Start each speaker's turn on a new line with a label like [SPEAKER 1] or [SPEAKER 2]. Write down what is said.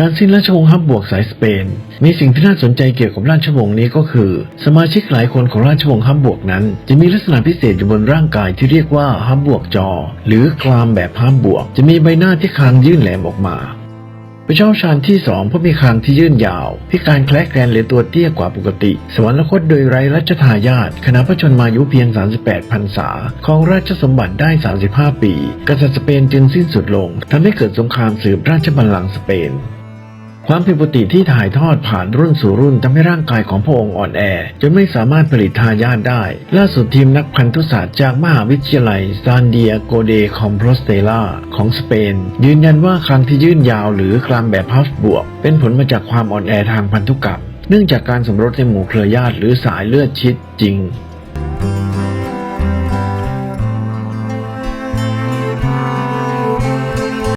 [SPEAKER 1] การสิ้นราชวงศ์ฮับบวกสายสเปน มีสิ่งที่น่าสนใจเกี่ยวกับราชวงศ์นี้ก็คือ สมาชิกหลายคนของราชวงศ์ฮับบวกนั้น จะมีลักษณะพิเศษอยู่บนร่างกายที่เรียกว่าฮับบวกจอ หรือกรามแบบฮับบวก จะมีใบหน้าที่คางยื่นแหลมออกมาพระเจ้าชาญที่สองพระมีคางที่ยื่นยาว พิการแคลกแกรนหรือตัวเตี้ยกว่าปกติ สวรรคตโดยไร้รัชทายาทขณะพระชนมายุเพียง 38พรรษาของราชสมบัติได้ 35 ปี กษัตริย์สเปนจึงสิ้นสุดลงทำให้เกิดสงครามสืบราชบัลลังก์สเปน ความผิดปกติที่ถ่ายทอดผ่านรุ่นสู่รุ่นทำให้ร่างกายของพระองค์อ่อนแอ จนไม่สามารถผลิตทายาทได้ ล่าสุดทีมนักพันธุศาสตร์จากมหาวิทยาลัยซานเดียโกเดคอมโพสเตล่าของสเปน ยืนยันว่าครั้งที่ยื่นยาวหรือกรามแบบฮัฟบวก เป็นผลมาจากความอ่อนแอทางพันธุกรรม เนื่องจากการสมรสในหมู่เครือญาติหรือสายเลือดชิดจริง